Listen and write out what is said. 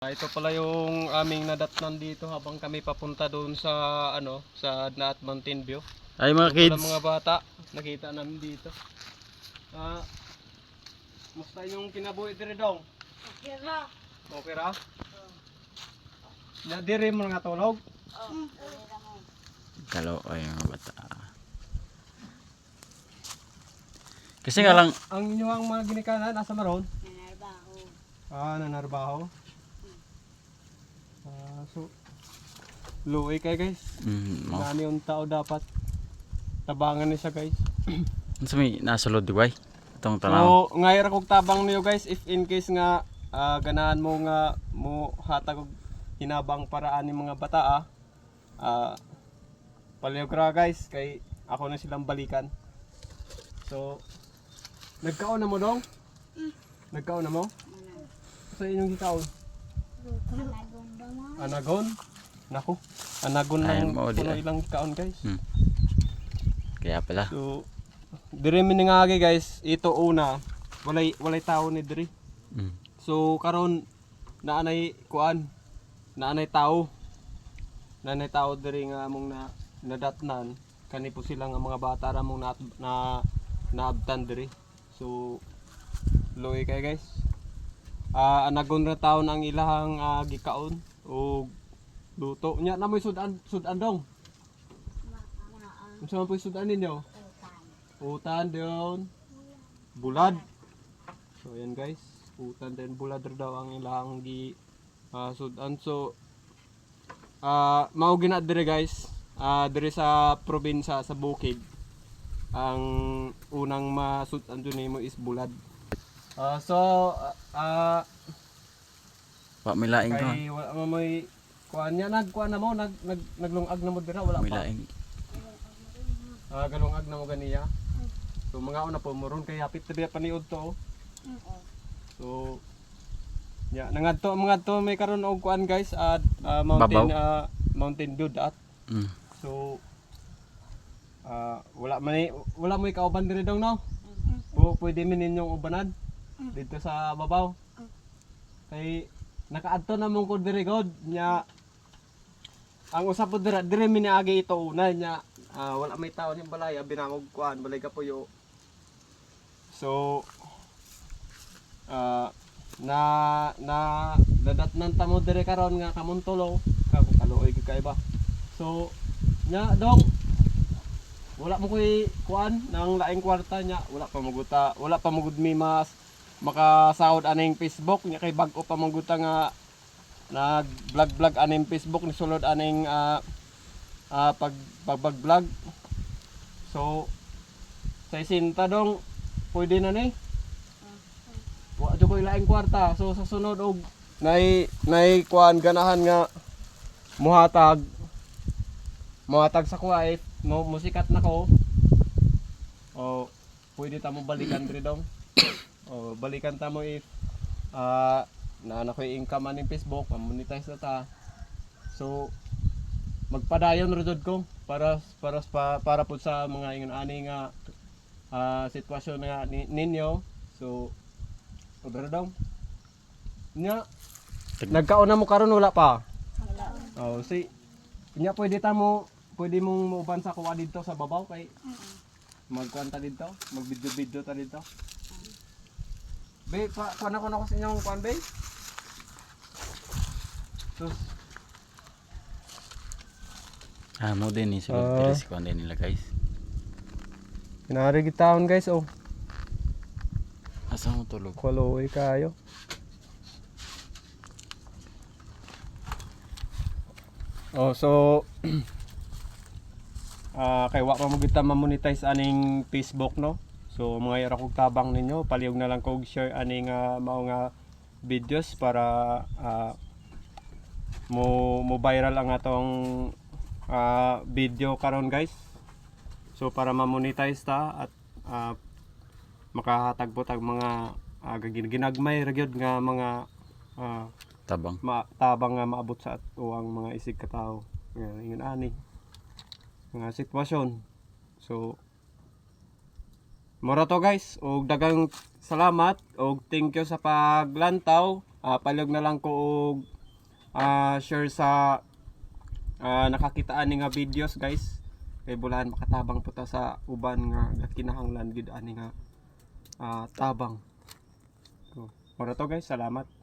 Ah, ito pala yung aming nadatnan dito habang kami papunta doon sa ano sa Naat Mountain View. Ay mga kids. pala mga bata, nakita namin dito. Ah, musta yung kinabuhi dire dong? Okay ra. Okay ra? Na dire mo nga tulog. Mo. Kalo ay mga bata. Kasi nga lang Ang inyong mga ginikanan nasa maron? Nanarbaho. Ah, nanarbaho. Ah, so luwi kay guys. mm, mo. Gani yung tao dapat tabangan ni siya guys. Unsa may nasulod di bay? Itong tanaw. So, ngayon kog tabang niyo guys if in case nga ah, ganahan mo nga mo hatag og hinabang para ani mga bata ah. Ah, palihog ra guys kay ako na silang balikan. So, nagkaon na mo dong? Nagkaon na mo? Sa inyong gikaon? Anagon? Nako, anagon Ay, lang puno ay. ilang kaon guys. Hmm. Kaya pala. So, dire mi nga guys, ito una, walay walay tao ni dire. Mm. So karon naanay kuan, naanay tao. Naanay tao diri nga among na nadatnan kani po sila nga mga bata ra mong na, na naabtan diri. So loy kay guys. Ah anagon ra taon ang ilahang ah, gikaon o luto nya na mo'y sudan sudan dong. Unsa man po'y sudan ninyo? utan. Doon. Bulad. So yan guys. Utan din bulad daw ang ilang gi ah, sudan. So ah mao gina dire guys. Ah dire sa probinsya sa Bukid. Ang unang masudan dun nimo is bulad. Ah so ah Wa may laing to. kay wala mo may kuan niya nagkuan na mo nag, nag naglungag na mo dira wala May pa. laing. Ah galungag na mo ganiya. So mga una po moron kay hapit tabi paniud to. oh. Oo. So ya nangadto mangadto may karon og kuan guys at ah, mountain ah, mountain view dat. Mm. So ah wala man ni- wala mo kauban diri daw no. Mm. O pwede min ninyong ubanan dito sa babaw. Kay nakaadto na mong ko diri god nya ang usap po dira diri mi niagi ito una nya ah, wala may tao ni balaya binamog kuan balay ka puyo. So ah na na dadatnan ta mo diri karon nga kamuntulo ka kaluoy kay ba. So nya dong wala mo koy kuan nang laing kwarta nya wala pa maguta wala pa magud mi mas makasahod aning Facebook nya kay bag-o pa maguta nga nag vlog vlog aning Facebook ni sulod aning ah ah, pag pag vlog so sa isinta dong pwede na ni? Wa jud koy laing kwarta. So sa sunod og nay nay kuan ganahan nga muhatag muhatag sa kuha eh mo musikat na ko. O pwede ta mo balikan diri dong o balikan ta mo if ah na na ko yung income aning Facebook mamonetize na ta so magpadayon jud ko para para para, para po sa mga ingon ani nga ah, sitwasyon nga ni, ninyo so Obra daw. Nya, nagkaon na mo karon wala pa. Wala. Oh, si nya pwede ta mo pwede mong muuban sa kuha dito sa babaw kay magkuan ta dito, mag-video-video ta dito. Be, pa kuan ako na ko sa inyong kuan be. Sus, Ah, mo din ni sulod Ah. diri si kuan din nila guys. kinari gitaon guys oh. Asa mo tulog? Kuloy kayo. Oh, so ah kay wa pa mo kita ma-monetize aning Facebook no. So mga ira kog tabang ninyo, palihog na lang kog share aning ah, mao nga videos para ah, mo mo viral ang atong ah, video karon guys. So para ma-monetize ta at ah, makahatag po tag mga uh, ginagmay ra gyud nga mga ah, Tabang. ma tabang nga maabot sa ato ang mga isig ka tao nga ingon ani mga sitwasyon so mora to guys. Og dagang salamat. Og thank you sa paglantaw. Ah, palog na lang ko og ah, share sa ah, nakakitaan ni nga videos guys. Kay bulahan makatabang po ta sa uban nga kinahanglan gid ani nga ah, tabang. So, para to guys. Salamat